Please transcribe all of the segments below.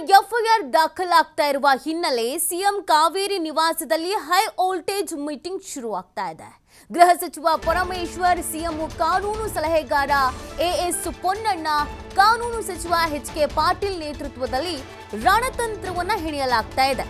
FIR ದಾಖಲಾಗ್ತಾ ಇರುವ ಹಿನ್ನೆಲೆ CM Kaveri ನಿವಾಸದಲ್ಲಿ ಹೈ ವೋಲ್ಟೇಜ್ ಮೀಟಿಂಗ್ ಶುರುವಾಗ್ತಾ ಇದೆ. ಗೃಹ ಸಚಿವ ಪರಮೇಶ್ವರ್ ಸಿಎಂ ಕಾನೂನು ಸಲಹೆಗಾರ ಎಎಸ್ ಪೊನ್ನಣ್ಣ, ಕಾನೂನು ಸಚಿವ ಎಚ್ ಕೆ ಪಾಟೀಲ್ ನೇತೃತ್ವದಲ್ಲಿ ರಣತಂತ್ರವನ್ನ ಹಿಡಿಯಲಾಗ್ತಾ ಇದೆ.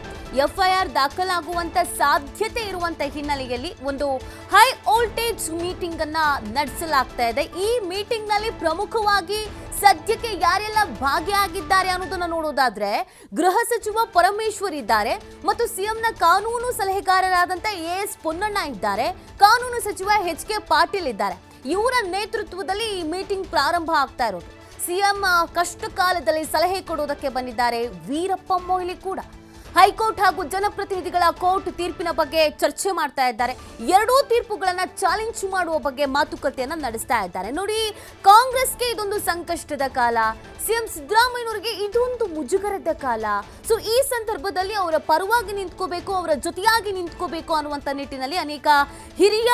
ಎಫ್ಐಆರ್ ದಾಖಲಾಗುವಂತ ಸಾಧ್ಯತೆ ಇರುವಂತ ಹಿನ್ನೆಲೆಯಲ್ಲಿ ಒಂದು ಹೈ ವೋಲ್ಟೇಜ್ ಮೀಟಿಂಗ್ ಅನ್ನ ನಡೆಸಲಾಗ್ತಾ ಇದೆ. ಈ ಮೀಟಿಂಗ್ನಲ್ಲಿ ಪ್ರಮುಖವಾಗಿ ಸದ್ಯಕ್ಕೆ ಯಾರೆಲ್ಲ ಭಾಗಿಯಾಗಿದ್ದಾರೆ ಅನ್ನೋದನ್ನ ನೋಡೋದಾದ್ರೆ ಗೃಹ ಸಚಿವ ಪರಮೇಶ್ವರ್ ಇದ್ದಾರೆ ಮತ್ತು ಸಿಎಂನ ಕಾನೂನು ಸಲಹೆಗಾರರಾದಂತ ಎ ಎಸ್ ಪೊನ್ನಣ್ಣ ಇದ್ದಾರೆ. ಕಾನೂನು ಸಚಿವ ಎಚ್ ಕೆ ಪಾಟೀಲ್ ಇದ್ದಾರೆ. ಇವರ ನೇತೃತ್ವದಲ್ಲಿ ಈ ಮೀಟಿಂಗ್ ಪ್ರಾರಂಭ ಆಗ್ತಾ ಇರೋದು. ಸಿಎಂ ಕಷ್ಟ ಕಾಲದಲ್ಲಿ ಸಲಹೆ ಕೊಡುವುದಕ್ಕೆ ಬಂದಿದ್ದಾರೆ. ವೀರಪ್ಪ ಮೊಯ್ಲಿ ಕೂಡ. ಹೈಕೋರ್ಟ್ ಹಾಗೂ ಜನಪ್ರತಿನಿಧಿಗಳ ಕೋರ್ಟ್ ತೀರ್ಪಿನ ಬಗ್ಗೆ ಚರ್ಚೆ ಮಾಡ್ತಾ ಇದ್ದಾರೆ. ಎರಡೂ ತೀರ್ಪುಗಳನ್ನ ಚಾಲೆಂಜ್ ಮಾಡುವ ಬಗ್ಗೆ ಮಾತುಕತೆಯನ್ನ ನಡೆಸ್ತಾ ಇದ್ದಾರೆ. ನೋಡಿ, ಕಾಂಗ್ರೆಸ್ಗೆ ಇದೊಂದು ಸಂಕಷ್ಟದ ಕಾಲ. ಸಿಎಂ ಸಿದ್ದರಾಮಯ್ಯನವರಿಗೆ ಇದೊಂದು ಮುಜುಗರದ ಕಾಲ. ಸೊ ಈ ಸಂದರ್ಭದಲ್ಲಿ ಅವರ ಪರವಾಗಿ ನಿಂತ್ಕೋಬೇಕು, ಅವರ ಜೊತೆಯಾಗಿ ನಿಂತ್ಕೋಬೇಕು ಅನ್ನುವಂಥ ನಿಟ್ಟಿನಲ್ಲಿ ಅನೇಕ ಹಿರಿಯ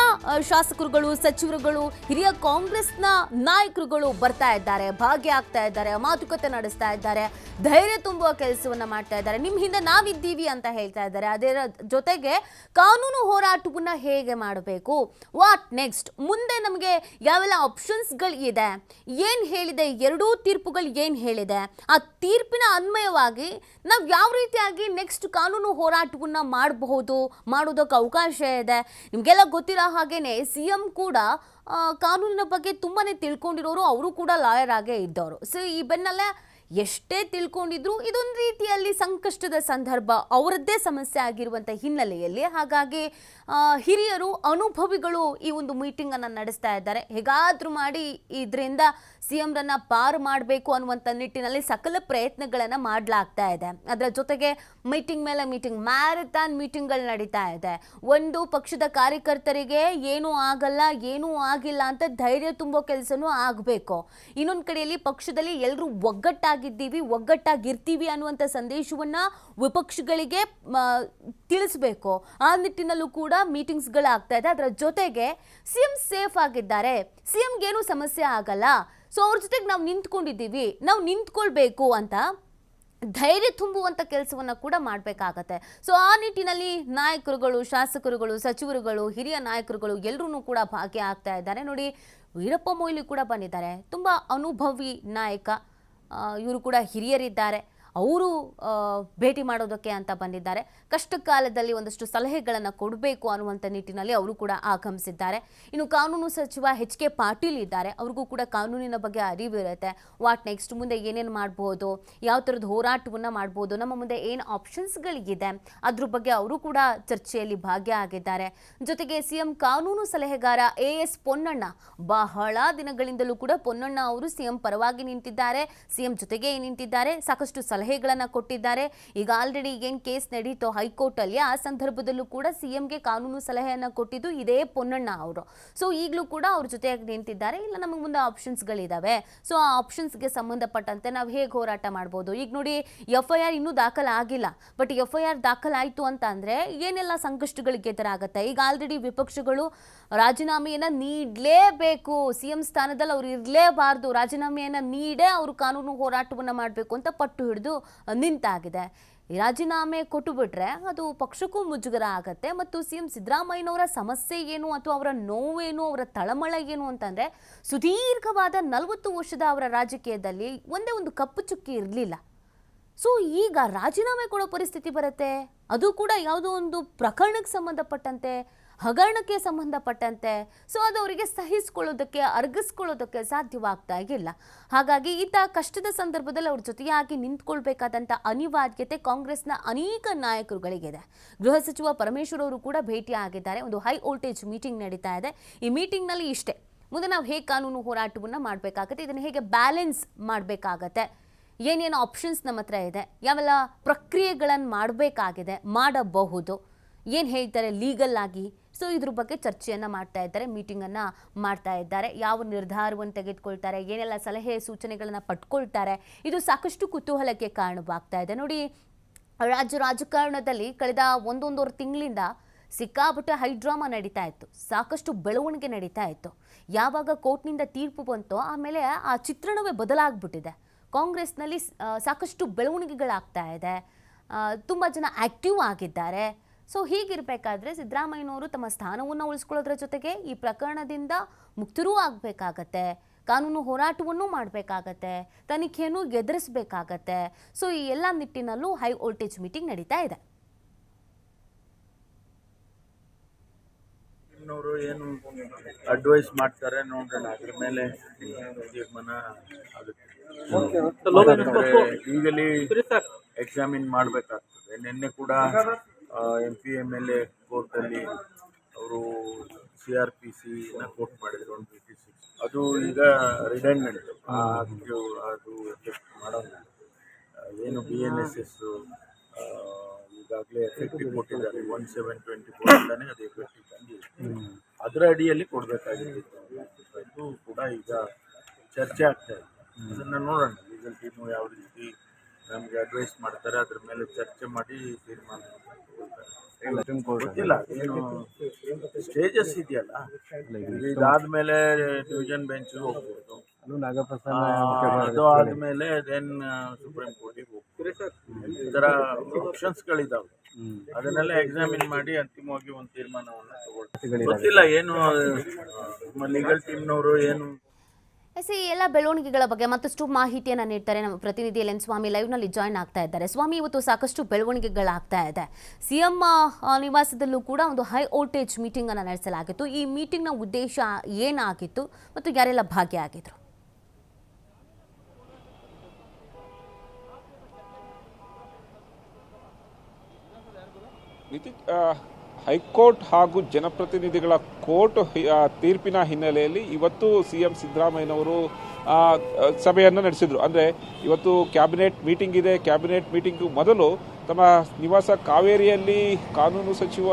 ಶಾಸಕರುಗಳು, ಸಚಿವರುಗಳು, ಹಿರಿಯ ಕಾಂಗ್ರೆಸ್ನ ನಾಯಕರುಗಳು ಬರ್ತಾ ಇದ್ದಾರೆ ಭಾಗಿಯಾಗ್ತಾ ಇದ್ದಾರೆ, ಮಾತುಕತೆ ನಡೆಸ್ತಾ ಇದ್ದಾರೆ, ಧೈರ್ಯ ತುಂಬುವ ಕೆಲಸವನ್ನ ಮಾಡ್ತಾ ಇದ್ದಾರೆ. ನಿಮ್ಮ ಹಿಂದೆ ನಾವಿದ್ದೀವಿ ಅಂತ ಹೇಳ್ತಾ ಇದ್ದಾರೆ. ಅದರ ಜೊತೆಗೆ ಕಾನೂನು ಹೋರಾಟವನ್ನ ಹೇಗೆ ಮಾಡಬೇಕು? ವಾಟ್ ನೆಕ್ಸ್ಟ್ ಮುಂದೆ ನಮಗೆ ಯಾವೆಲ್ಲ ಆಪ್ಷನ್ಸ್ಗಳು ಇದೆ ಏನು ಹೇಳಿದೆ? ಎರಡೂ ತೀರ್ಪುಗಳು ಏನ್ ಹೇಳಿದೆ? ಆ ತೀರ್ಪಿನ ಅನ್ವಯವಾಗಿ ನಾವು ಯಾವ ರೀತಿಯಾಗಿ ನೆಕ್ಸ್ಟ್ ಕಾನೂನು ಹೋರಾಟವನ್ನು ಮಾಡಬಹುದು, ಮಾಡೋದಕ್ಕೆ ಅವಕಾಶ ಇದೆ? ನಿಮಗೆಲ್ಲ ಗೊತ್ತಿರೋ ಹಾಗೇನೆ ಸಿ ಎಂ ಕೂಡ ಕಾನೂನಿನ ಬಗ್ಗೆ ತುಂಬಾ ತಿಳ್ಕೊಂಡಿರೋರು, ಅವರು ಕೂಡ ಲಾಯರ್ ಆಗೇ ಇದ್ದವರು. ಸೊ ಈ ಬೆನ್ನಲ್ಲೇ ಎಷ್ಟೇ ತಿಳ್ಕೊಂಡಿದ್ರು ಇದೊಂದು ರೀತಿಯಲ್ಲಿ ಸಂಕಷ್ಟದ ಸಂದರ್ಭ, ಅವರದ್ದೇ ಸಮಸ್ಯೆ ಆಗಿರುವಂಥ ಹಿನ್ನೆಲೆಯಲ್ಲಿ. ಹಾಗಾಗಿ ಹಿರಿಯರು, ಅನುಭವಿಗಳು ಈ ಒಂದು ಮೀಟಿಂಗ್ ಅನ್ನ ನಡೆಸ್ತಾ ಇದ್ದಾರೆ. ಹೇಗಾದ್ರೂ ಮಾಡಿ ಇದರಿಂದ ಸಿ ಎಂರನ್ನ ಪಾರು ಮಾಡಬೇಕು ಅನ್ನುವಂಥ ನಿಟ್ಟಿನಲ್ಲಿ ಸಕಲ ಪ್ರಯತ್ನಗಳನ್ನ ಮಾಡಲಾಗ್ತಾ ಇದೆ. ಅದರ ಜೊತೆಗೆ ಮೀಟಿಂಗ್ ಮೇಲೆ ಮೀಟಿಂಗ್ ಮ್ಯಾರಥಾನ್ ಮೀಟಿಂಗ್ಗಳು ನಡೀತಾ ಇದೆ. ಒಂದು ಪಕ್ಷದ ಕಾರ್ಯಕರ್ತರಿಗೆ ಏನೂ ಆಗಲ್ಲ, ಏನೂ ಆಗಿಲ್ಲ ಅಂತ ಧೈರ್ಯ ತುಂಬೋ ಕೆಲಸನೂ ಆಗಬೇಕು. ಇನ್ನೊಂದು ಕಡೆಯಲ್ಲಿ ಪಕ್ಷದಲ್ಲಿ ಎಲ್ಲರೂ ಒಗ್ಗಟ್ಟಾಗಿದ್ದೀವಿ, ಒಗ್ಗಟ್ಟಾಗಿರ್ತೀವಿ ಅನ್ನುವಂಥ ಸಂದೇಶವನ್ನ ವಿಪಕ್ಷಗಳಿಗೆ ತಿಳಿಸಬೇಕು. ಆ ನಿಟ್ಟಿನಲ್ಲೂ ಕೂಡ ಮೀಟಿಂಗ್ಸ್ಗಳಾಗ್ತಾ ಇದೆ. ಅದರ ಜೊತೆಗೆ ಸಿ ಎಂ ಸೇಫ್ ಆಗಿದ್ದಾರೆ. ಸಿ ಎಂಗೇನು ಸಮಸ್ಯೆ ಆಗಲ್ಲ. ಸೊ ಅವ್ರ ಜೊತೆಗೆ ನಾವು ನಿಂತ್ಕೊಂಡಿದ್ದೀವಿ. ನಾವು ನಿಂತ್ಕೊಳ್ಬೇಕು ಅಂತ ಧೈರ್ಯ ತುಂಬುವಂಥ ಕೆಲಸವನ್ನು ಕೂಡ ಮಾಡಬೇಕಾಗತ್ತೆ. ಸೊ ಆ ನಿಟ್ಟಿನಲ್ಲಿ ನಾಯಕರುಗಳು, ಶಾಸಕರುಗಳು, ಸಚಿವರುಗಳು, ಹಿರಿಯ ನಾಯಕರುಗಳು ಎಲ್ಲರೂ ಕೂಡ ಭಾಗಿಯಾಗ್ತಾ ಇದ್ದಾರೆ. ನೋಡಿ, ವೀರಪ್ಪ ಮೊಯ್ಲಿ ಕೂಡ ಬಂದಿದ್ದಾರೆ. ತುಂಬ ಅನುಭವಿ ನಾಯಕ. ಇವರು ಕೂಡ ಹಿರಿಯರಿದ್ದಾರೆ. ಅವರು ಭೇಟಿ ಮಾಡೋದಕ್ಕೆ ಅಂತ ಬಂದಿದ್ದಾರೆ. ಕಷ್ಟಕಾಲದಲ್ಲಿ ಒಂದಷ್ಟು ಸಲಹೆಗಳನ್ನು ಕೊಡಬೇಕು ಅನ್ನುವಂಥ ನಿಟ್ಟಿನಲ್ಲಿ ಅವರು ಕೂಡ ಆಗಮಿಸಿದ್ದಾರೆ. ಇನ್ನು ಕಾನೂನು ಸಚಿವ ಎಚ್ ಕೆ ಪಾಟೀಲ್ ಇದ್ದಾರೆ. ಅವ್ರಿಗೂ ಕೂಡ ಕಾನೂನಿನ ಬಗ್ಗೆ ಅರಿವಿರುತ್ತೆ. What next? ಮುಂದೆ ಏನೇನು ಮಾಡ್ಬೋದು? ಯಾವ ಥರದ ಹೋರಾಟವನ್ನು ಮಾಡ್ಬೋದು? ನಮ್ಮ ಮುಂದೆ ಏನು ಆಪ್ಷನ್ಸ್ಗಳಿಗಿದೆ ಅದ್ರ ಬಗ್ಗೆ ಅವರು ಕೂಡ ಚರ್ಚೆಯಲ್ಲಿ ಭಾಗಿಯಾಗಿದ್ದಾರೆ ಜೊತೆಗೆ ಸಿಎಂ ಕಾನೂನು ಸಲಹೆಗಾರ ಎ ಎಸ್ ಪೊನ್ನಣ್ಣ, ಬಹಳ ದಿನಗಳಿಂದಲೂ ಕೂಡ ಪೊನ್ನಣ್ಣ ಅವರು ಸಿಎಂ ಪರವಾಗಿ ನಿಂತಿದ್ದಾರೆ. ಸಿಎಂ ಜೊತೆಗೆ ನಿಂತಿದ್ದಾರೆ. ಸಾಕಷ್ಟು ಸಲಹೆಗಳನ್ನ ಕೊಟ್ಟಿದ್ದಾರೆ. ಈಗ ಆಲ್ರೆಡಿ ಏನು ಕೇಸ್ ನಡೀತೋ ಹೈಕೋರ್ಟ್ ಅಲ್ಲಿ ಆ ಸಂದರ್ಭದಲ್ಲೂ ಕೂಡ ಸಿಎಂಗೆ ಕಾನೂನು ಸಲಹೆಯನ್ನು ಕೊಟ್ಟಿದ್ದು ಇದೇ ಪೊನ್ನಣ್ಣ ಅವರು. ಸೊ ಈಗಲೂ ಕೂಡ ಅವ್ರ ಜೊತೆಯಾಗಿ ನಿಂತಿದ್ದಾರೆ. ಇಲ್ಲ ನಮಗೆ ಮುಂದೆ ಆಪ್ಷನ್ಸ್ಗಳಿದಾವೆ ಸೊ ಆ ಆಪ್ಷನ್ಸ್ಗೆ ಸಂಬಂಧಪಟ್ಟಂತೆ ನಾವು ಹೇಗೆ ಹೋರಾಟ ಮಾಡ್ಬೋದು? ಈಗ ನೋಡಿ ಎಫ್ ಐ ಆರ್ ಇನ್ನೂ ದಾಖಲಾಗಿಲ್ಲ ಬಟ್ ಎಫ್ ಐ ಆರ್ ದಾಖಲಾಯಿತು ಅಂತ ಅಂದ್ರೆ ಏನೆಲ್ಲ ಸಂಕಷ್ಟಗಳಿಗೆ ಎದುರಾಗುತ್ತೆ? ಈಗ ಆಲ್ರೆಡಿ ವಿಪಕ್ಷಗಳು ರಾಜೀನಾಮೆಯನ್ನ ನೀಡಲೇಬೇಕು. ಸಿ ಎಂ ಸ್ಥಾನದಲ್ಲಿ ಅವ್ರು ಇರಲೇಬಾರ್ದು. ರಾಜೀನಾಮೆಯನ್ನ ನೀಡೇ ಅವರು ಕಾನೂನು ಹೋರಾಟವನ್ನ ಮಾಡಬೇಕು ಅಂತ ಪಟ್ಟು ಹಿಡಿದು ನಿಂತಾಗಿದೆ. ಈ ರಾಜೀನಾಮೆ ಕೊಟ್ಟು ಬಿಟ್ರೆ ಅದು ಪಕ್ಷಕ್ಕೂ ಮುಜುಗರ ಆಗತ್ತೆ ಮತ್ತು ಸಿ ಎಂ ಸಿದ್ದರಾಮಯ್ಯನವರ ಸಮಸ್ಯೆ ಏನು ಅಥವಾ ಅವರ ನೋವೇನು, ಅವರ ತಳಮಳ ಏನು ಅಂತಂದ್ರೆ ಸುದೀರ್ಘವಾದ ನಲವತ್ತು ವರ್ಷದ ಅವರ ರಾಜಕೀಯದಲ್ಲಿ ಒಂದೇ ಒಂದು ಕಪ್ಪು ಚುಕ್ಕಿ ಇರಲಿಲ್ಲ. ಸೊ, ಈಗ ರಾಜೀನಾಮೆ ಕೊಡೋ ಪರಿಸ್ಥಿತಿ ಬರುತ್ತೆ. ಅದು ಕೂಡ ಯಾವುದೋ ಒಂದು ಪ್ರಕರಣಕ್ಕೆ ಸಂಬಂಧಪಟ್ಟಂತೆ ಹಗರಣಕ್ಕೆ ಸಂಬಂಧಪಟ್ಟಂತೆ. ಸೊ ಅದು ಅವರಿಗೆ ಸಹಿಸ್ಕೊಳ್ಳೋದಕ್ಕೆ, ಅರ್ಗಿಸ್ಕೊಳ್ಳೋದಕ್ಕೆ ಸಾಧ್ಯವಾಗ್ತಾ ಇಲ್ಲ. ಹಾಗಾಗಿ ಈತ ಕಷ್ಟದ ಸಂದರ್ಭದಲ್ಲಿ ಅವ್ರ ಜೊತೆಯಾಗಿ ನಿಂತ್ಕೊಳ್ಬೇಕಾದಂಥ ಅನಿವಾರ್ಯತೆ ಕಾಂಗ್ರೆಸ್ನ ಅನೇಕ ನಾಯಕರುಗಳಿಗಿದೆ. ಗೃಹ ಸಚಿವ ಪರಮೇಶ್ವರ್ ಅವರು ಕೂಡ ಭೇಟಿಯಾಗಿದ್ದಾರೆ ಒಂದು ಹೈ ವೋಲ್ಟೇಜ್ ಮೀಟಿಂಗ್ ನಡೀತಾ ಇದೆ. ಈ ಮೀಟಿಂಗ್ನಲ್ಲಿ ಇಷ್ಟೇ. ಮುಂದೆ ನಾವು ಹೇಗೆ ಕಾನೂನು ಹೋರಾಟವನ್ನು ಮಾಡಬೇಕಾಗತ್ತೆ, ಇದನ್ನು ಹೇಗೆ ಬ್ಯಾಲೆನ್ಸ್ ಮಾಡಬೇಕಾಗತ್ತೆ, ಏನೇನು ಆಪ್ಷನ್ಸ್ ನಮ್ಮ ಹತ್ರ ಇದೆ, ಯಾವೆಲ್ಲ ಪ್ರಕ್ರಿಯೆಗಳನ್ನು ಮಾಡಬೇಕಾಗಿದೆ, ಮಾಡಬಹುದು, ಏನು ಹೇಳ್ತಾರೆ, ಲೀಗಲ್ ಆಗಿ ಸೊ ಇದ್ರ ಬಗ್ಗೆ ಚರ್ಚೆಯನ್ನು ಮಾಡ್ತಾ ಇದ್ದಾರೆ ಮೀಟಿಂಗನ್ನು ಮಾಡ್ತಾ ಇದ್ದಾರೆ. ಯಾವ ನಿರ್ಧಾರವನ್ನು ತೆಗೆದುಕೊಳ್ತಾರೆ, ಏನೆಲ್ಲ ಸಲಹೆ ಸೂಚನೆಗಳನ್ನು ಪಟ್ಕೊಳ್ತಾರೆ ಇದು ಸಾಕಷ್ಟು ಕುತೂಹಲಕ್ಕೆ ಕಾರಣವಾಗ್ತಾ ಇದೆ. ನೋಡಿ, ರಾಜ್ಯ ರಾಜಕಾರಣದಲ್ಲಿ ಕಳೆದ ಒಂದೊಂದೂವರೆ ತಿಂಗಳಿಂದ ಸಿಕ್ಕಾಪಟ್ಟೆ ಹೈಡ್ರಾಮಾ ನಡೀತಾ ಇತ್ತು, ಸಾಕಷ್ಟು ಬೆಳವಣಿಗೆ ನಡೀತಾ ಇತ್ತು. ಯಾವಾಗ ಕೋರ್ಟ್ನಿಂದ ತೀರ್ಪು ಬಂತೋ, ಆಮೇಲೆ ಆ ಚಿತ್ರಣವೇ ಬದಲಾಗ್ಬಿಟ್ಟಿದೆ. ಕಾಂಗ್ರೆಸ್ನಲ್ಲಿ ಸಾಕಷ್ಟು ಬೆಳವಣಿಗೆಗಳಾಗ್ತಾ ಇದೆ. ತುಂಬ ಜನ ಆ್ಯಕ್ಟಿವ್ ಆಗಿದ್ದಾರೆ. ಸೊ ಹೀಗಿರಬೇಕಾದ್ರೆ ಸಿದ್ದರಾಮಯ್ಯನವರು ತಮ್ಮ ಸ್ಥಾನವನ್ನು ಉಳಿಸ್ಕೊಳ್ಳೋದ್ರ ಜೊತೆಗೆ ಈ ಪ್ರಕರಣದಿಂದ ಮುಕ್ತರೂ ಆಗಬೇಕಾಗತ್ತೆ. ಕಾನೂನು ಹೋರಾಟವನ್ನು ಮಾಡಬೇಕಾಗತ್ತೆ. ತನಿಖೆಯನ್ನು ಎದುರಿಸಬೇಕಾಗತ್ತೆ. ಸೊ ಈ ಎಲ್ಲ ನಿಟ್ಟಿನಲ್ಲೂ ಹೈ ವೋಲ್ಟೇಜ್ ಮೀಟಿಂಗ್ ನಡೀತಾ ಇದೆ. ಅವರು ಏನು ಅಡ್ವೈಸ್ ಮಾಡ್ತಾರೆ ನೋಡೋಣ. ಅದ್ರ ಮೇಲೆ ತೀರ್ಮಾನ ಆಗುತ್ತೆ. ಈಗಲಿ ಎಕ್ಸಾಮಿನ್ ಮಾಡಬೇಕಾಗ್ತದೆ. ನಿನ್ನೆ ಕೂಡ M P M L A ಕೋರ್ಟಲ್ಲಿ ಅವರು ಸಿ ಆರ್ ಪಿ ಸಿನ ಕೋರ್ಟ್ ಮಾಡಿದ್ರು ಒನ್ ಫಿಫ್ಟಿ ಸಿ ಅದು ಈಗ ರಿಡೈನ್ಮೆಂಟ್ ಅದು ಎಫೆಕ್ಟ್ ಮಾಡೋಲ್ಲ. ಏನು ಬಿ ಎನ್ ಎಸ್ ಎಸ್ ಈಗಾಗಲೇ ಎಫೆಕ್ಟಿವ್ ಕೊಟ್ಟಿದ್ದಾರೆ. ಒನ್ ಸೆವೆನ್ ಟ್ವೆಂಟಿ ಫೋರ್ ಅಂತಾನೆ ಅದು ಎಫೆಕ್ಟಿವ್ ಬಂದಿದೆ ಅದರ ಅಡಿಯಲ್ಲಿ ಕೊಡಬೇಕಾಗಿತ್ತು. ಕೂಡ ಈಗ ಚರ್ಚೆ ಆಗ್ತಾ ಇದೆ. ಅದನ್ನು ನೋಡೋಣ. ಲೀಗಲ್ ಟೀಮು ಯಾವ ರೀತಿ ನಮಗೆ ಅಡ್ವೈಸ್ ಮಾಡ್ತಾರೆ ಅದ್ರ ಮೇಲೆ ಚರ್ಚೆ ಮಾಡಿ ತೀರ್ಮಾನ. ಗೊತ್ತಿಲ್ಲ. ಏನು ಸ್ಟೇಜಸ್ ಇದೆಯಲ್ಲ? ಇದಾದ್ಮೇಲೆ ಡಿವಿಷನ್ ಬೆಂಚ್ ಹೋಗ್ಬೋದು. ಅದು ಆದ್ಮೇಲೆ ದೆನ್ ಸುಪ್ರೀಂ ಕೋರ್ಟಿಗೆ ಹೋಗ್ಬೋದು. ಈ ಥರ ಆಪ್ಷನ್ಸ್ಗಳಿದ್ದಾವೆ ಅದನ್ನೆಲ್ಲ ಎಕ್ಸಾಮಿನ್ ಮಾಡಿ ಅಂತಿಮವಾಗಿ ಒಂದು ತೀರ್ಮಾನವನ್ನು ತಗೊಳ್ತಾರೆ ಗೊತ್ತಿಲ್ಲ ಏನು ನಮ್ಮ ಲೀಗಲ್ ಟೀಮ್ನವರು ಏನು ಎಸ್ ಈ ಎಲ್ಲ ಬೆಳವಣಿಗೆಗಳ ಬಗ್ಗೆ ಮತ್ತಷ್ಟು ಮಾಹಿತಿಯನ್ನು ನೀಡ್ತಾರೆ ನಮ್ಮ ಪ್ರತಿನಿಧಿ ಎಲ್ ಎನ್ ಸ್ವಾಮಿ ಲೈವ್ನಲ್ಲಿ ಜಾಯ್ನ್ ಆಗ್ತಾ ಇದ್ದಾರೆ. ಸ್ವಾಮಿ ಇವತ್ತು ಸಾಕಷ್ಟು ಬೆಳವಣಿಗೆಗಳಾಗ್ತಾ ಇದೆ. ಸಿಎಂ ನಿವಾಸದಲ್ಲೂ ಕೂಡ ಒಂದು ಹೈ ವೋಲ್ಟೇಜ್ ಮೀಟಿಂಗ್ ಅನ್ನು ನಡೆಸಲಾಗಿತ್ತು. ಈ ಮೀಟಿಂಗ್ನ ಉದ್ದೇಶ ಏನಾಗಿತ್ತು ಮತ್ತು ಯಾರೆಲ್ಲ ಭಾಗಿಯಾಗಿದ್ರು? ನಿತಿ ಆ, ಹೈಕೋರ್ಟ್ ಹಾಗೂ ಜನಪ್ರತಿನಿಧಿಗಳ ಕೋರ್ಟ್ ತೀರ್ಪಿನ ಹಿನ್ನೆಲೆಯಲ್ಲಿ ಇವತ್ತು ಸಿಎಂ ಸಿದ್ದರಾಮಯ್ಯನವರು ಆ, ಆ, ಸಭೆಯನ್ನು ನಡೆಸಿದರು. ಅಂದರೆ ಇವತ್ತು ಕ್ಯಾಬಿನೆಟ್ ಮೀಟಿಂಗ್ ಇದೆ. ಕ್ಯಾಬಿನೆಟ್ ಮೀಟಿಂಗ್ ಮೊದಲು ತಮ್ಮ ನಿವಾಸ ಕಾವೇರಿಯಲ್ಲಿ ಕಾನೂನು ಸಚಿವ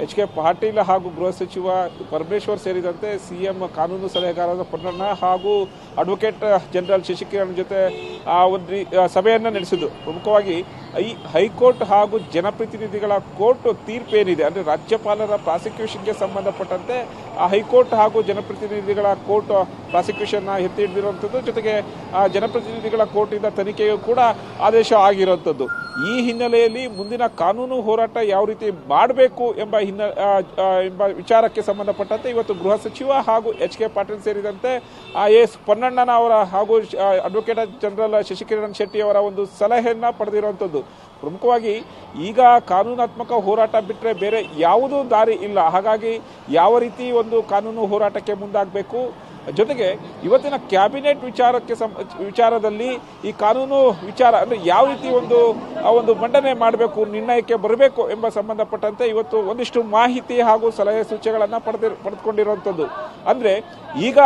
ಎಚ್ ಕೆ ಪಾಟೀಲ್ ಹಾಗೂ ಗೃಹ ಸಚಿವ ಪರಮೇಶ್ವರ್ ಸೇರಿದಂತೆ ಸಿಎಂ ಕಾನೂನು ಸಲಹೆಗಾರರ ಪೊನ್ನಣ್ಣ ಹಾಗೂ ಅಡ್ವೊಕೇಟ್ ಜನರಲ್ ಶಶಿಕಿರಣ್ ಜೊತೆ, ಆ ಒಂದು ಸಭೆಯನ್ನು ನಡೆಸಿದ್ದು. ಪ್ರಮುಖವಾಗಿ ಈ ಹೈಕೋರ್ಟ್ ಹಾಗೂ ಜನಪ್ರತಿನಿಧಿಗಳ ಕೋರ್ಟ್ ತೀರ್ಪು ಏನಿದೆ? ಅಂದ್ರೆ ರಾಜ್ಯಪಾಲರ ಪ್ರಾಸಿಕ್ಯೂಷನ್ಗೆ ಸಂಬಂಧಪಟ್ಟಂತೆ ಆ ಹೈಕೋರ್ಟ್ ಹಾಗೂ ಜನಪ್ರತಿನಿಧಿಗಳ ಕೋರ್ಟ್ ಪ್ರಾಸಿಕ್ಯೂಷನ್ ಎತ್ತಿ ಹಿಡಿದಿರುವಂಥದ್ದು ಜೊತೆಗೆ, ಆ, ಜನಪ್ರತಿನಿಧಿಗಳ ಕೋರ್ಟಿಂದ ತನಿಖೆಯು ಕೂಡ ಆದೇಶ ಆಗಿರುವಂಥದ್ದು ಈ ಹಿನ್ನೆಲೆಯಲ್ಲಿ ಮುಂದಿನ ಕಾನೂನು ಹೋರಾಟ ಯಾವ ರೀತಿ ಮಾಡಬೇಕು ಎಂಬ ಹಿನ್ನೆ ಎಂಬ ವಿಚಾರಕ್ಕೆ ಸಂಬಂಧಪಟ್ಟಂತೆ ಇವತ್ತು ಗೃಹ ಸಚಿವ ಹಾಗೂ ಎಚ್ ಕೆ ಪಾಟೀಲ್ ಸೇರಿದಂತೆ ಎಸ್ ಪೊನ್ನಣ್ಣನ ಅವರ ಹಾಗೂ ಅಡ್ವೊಕೇಟ್ ಜನರಲ್ ಶಶಿಕಿರಣ್ ಶೆಟ್ಟಿ ಅವರ ಒಂದು ಸಲಹೆಯನ್ನು ಪಡೆದಿರುವಂಥದ್ದು. ಪ್ರಮುಖವಾಗಿ ಈಗ ಕಾನೂನಾತ್ಮಕ ಹೋರಾಟ ಬಿಟ್ಟರೆ ಬೇರೆ ಯಾವುದೂ ದಾರಿ ಇಲ್ಲ. ಹಾಗಾಗಿ ಯಾವ ರೀತಿ ಒಂದು ಕಾನೂನು ಹೋರಾಟಕ್ಕೆ ಮುಂದಾಗಬೇಕು? ಜೊತೆಗೆ ಇವತ್ತಿನ ಕ್ಯಾಬಿನೆಟ್ ವಿಚಾರಕ್ಕೆ ಸಂ ವಿಚಾರದಲ್ಲಿ ಈ ಕಾನೂನು ವಿಚಾರ ಅಂದ್ರೆ ಯಾವ ರೀತಿ ಒಂದು, ಆ ಒಂದು ಮಂಡನೆ ಮಾಡಬೇಕು, ನಿರ್ಣಯಕ್ಕೆ ಬರಬೇಕು ಎಂಬ ಸಂಬಂಧಪಟ್ಟಂತೆ ಇವತ್ತು ಒಂದಿಷ್ಟು ಮಾಹಿತಿ ಹಾಗೂ ಸಲಹೆ ಸೂಚನೆಗಳನ್ನು ಪಡೆದಿ ಪಡೆದುಕೊಂಡಿರುವಂಥದ್ದು. ಅಂದ್ರೆ ಈಗ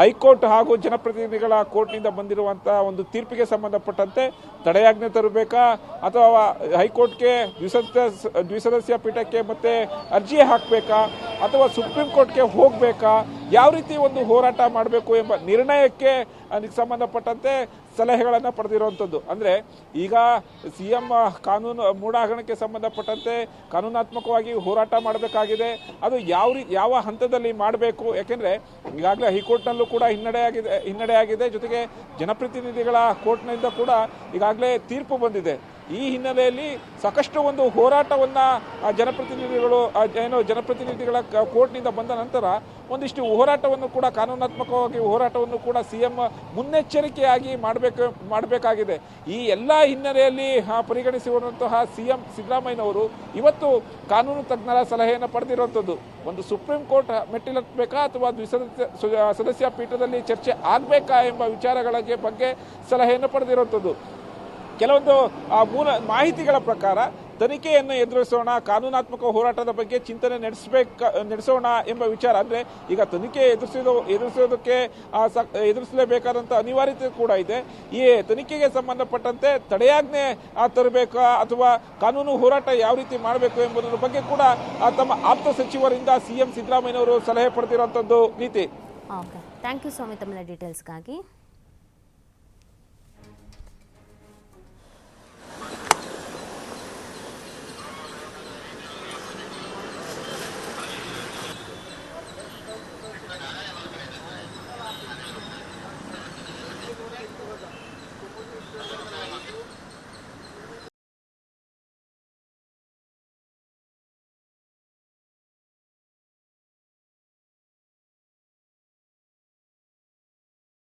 ಹೈಕೋರ್ಟ್ ಹಾಗೂ ಜನಪ್ರತಿನಿಧಿಗಳ ಕೋರ್ಟ್ನಿಂದ ಬಂದಿರುವಂಥ ಒಂದು ತೀರ್ಪಿಗೆ ಸಂಬಂಧಪಟ್ಟಂತೆ ತಡೆಯಾಜ್ಞೆ ತರಬೇಕಾ? ಅಥವಾ ಹೈಕೋರ್ಟ್ಗೆ ದ್ವಿಸದಸ್ಯ ದ್ವಿಸದಸ್ಯ ಪೀಠಕ್ಕೆ ಮತ್ತೆ ಅರ್ಜಿ ಹಾಕಬೇಕಾ? ಅಥವಾ ಸುಪ್ರೀಂ ಕೋರ್ಟ್ಗೆ ಹೋಗಬೇಕಾ? ಯಾವ ರೀತಿ ಒಂದು ಹೋರಾಟ ಮಾಡಬೇಕು ಎಂಬ ನಿರ್ಣಯಕ್ಕೆ ಅದಕ್ಕೆ ಸಂಬಂಧಪಟ್ಟಂತೆ ಸಲಹೆಗಳನ್ನು ಪಡೆದಿರುವಂಥದ್ದು. ಅಂದರೆ ಈಗ ಸಿ ಎಂ ಕಾನೂನು ಮೂಡಾಗಣಕ್ಕೆ ಸಂಬಂಧಪಟ್ಟಂತೆ ಕಾನೂನಾತ್ಮಕವಾಗಿ ಹೋರಾಟ ಮಾಡಬೇಕಾಗಿದೆ. ಅದು ಯಾವ ರೀ, ಯಾವ ಹಂತದಲ್ಲಿ ಮಾಡಬೇಕು? ಯಾಕೆಂದರೆ ಈಗಾಗಲೇ ಹೈಕೋರ್ಟ್ನಲ್ಲೂ ಕೂಡ ಹಿನ್ನಡೆಯಾಗಿದೆ ಹಿನ್ನಡೆಯಾಗಿದೆ. ಜೊತೆಗೆ ಜನಪ್ರತಿನಿಧಿಗಳ ಕೋರ್ಟ್ನಿಂದ ಕೂಡ ಈಗಾಗಲೇ ತೀರ್ಪು ಬಂದಿದೆ. ಈ ಹಿನ್ನೆಲೆಯಲ್ಲಿ ಸಾಕಷ್ಟು ಒಂದು ಹೋರಾಟವನ್ನು ಜನಪ್ರತಿನಿಧಿಗಳು ಏನು ಜನಪ್ರತಿನಿಧಿಗಳ ಕೋರ್ಟ್ನಿಂದ ಬಂದ ನಂತರ ಒಂದಿಷ್ಟು ಹೋರಾಟವನ್ನು ಕೂಡ, ಕಾನೂನಾತ್ಮಕವಾಗಿ ಹೋರಾಟವನ್ನು ಕೂಡ ಸಿ ಎಂ ಮುನ್ನೆಚ್ಚರಿಕೆಯಾಗಿ ಮಾಡಬೇಕು, ಮಾಡಬೇಕಾಗಿದೆ. ಈ ಎಲ್ಲ ಹಿನ್ನೆಲೆಯಲ್ಲಿ ಪರಿಗಣಿಸಿರುವಂತಹ ಸಿ ಎಂ ಸಿದ್ದರಾಮಯ್ಯನವರು ಇವತ್ತು ಕಾನೂನು ತಜ್ಞರ ಸಲಹೆಯನ್ನು ಪಡೆದಿರುವಂಥದ್ದು. ಒಂದು ಸುಪ್ರೀಂ ಕೋರ್ಟ್ ಮೆಟ್ಟಿಲಬೇಕಾ ಅಥವಾ ದ್ವಿಸದಸ್ಯ ಸದಸ್ಯ ಪೀಠದಲ್ಲಿ ಚರ್ಚೆ ಆಗಬೇಕಾ ಎಂಬ ವಿಚಾರಗಳ ಬಗ್ಗೆ ಸಲಹೆಯನ್ನು ಪಡೆದಿರುವಂಥದ್ದು. ಕೆಲವೊಂದು ಮೂಲ ಮಾಹಿತಿಗಳ ಪ್ರಕಾರ ತನಿಖೆಯನ್ನು ಎದುರಿಸೋಣ, ಕಾನೂನಾತ್ಮಕ ಹೋರಾಟದ ಬಗ್ಗೆ ಚಿಂತನೆ ನಡೆಸಬೇಕು, ನಡೆಸೋಣ ಎಂಬ ವಿಚಾರ. ಅಂದರೆ ಈಗ ತನಿಖೆ ಎದುರಿಸೋ ಎದುರಿಸೋದಕ್ಕೆ ಎದುರಿಸಲೇಬೇಕಾದಂಥ ಅನಿವಾರ್ಯತೆ ಕೂಡ ಇದೆ. ಈ ತನಿಖೆಗೆ ಸಂಬಂಧಪಟ್ಟಂತೆ ತಡೆಯಾಜ್ಞೆ ತರಬೇಕಾ, ಅಥವಾ ಕಾನೂನು ಹೋರಾಟ ಯಾವ ರೀತಿ ಮಾಡಬೇಕು ಎಂಬುದರ ಬಗ್ಗೆ ಕೂಡ ತಮ್ಮ ಆಪ್ತ ಸಚಿವರಿಂದ ಸಿಎಂ ಸಿದ್ದರಾಮಯ್ಯನವರು ಸಲಹೆ ಪಡೆದಿರುವಂಥದ್ದು ನೀತಿ. ಥ್ಯಾಂಕ್ ಯು ಸ್ವಾಮಿ ತಮ್ಮ ಡೀಟೇಲ್ಸ್ಗಾಗಿ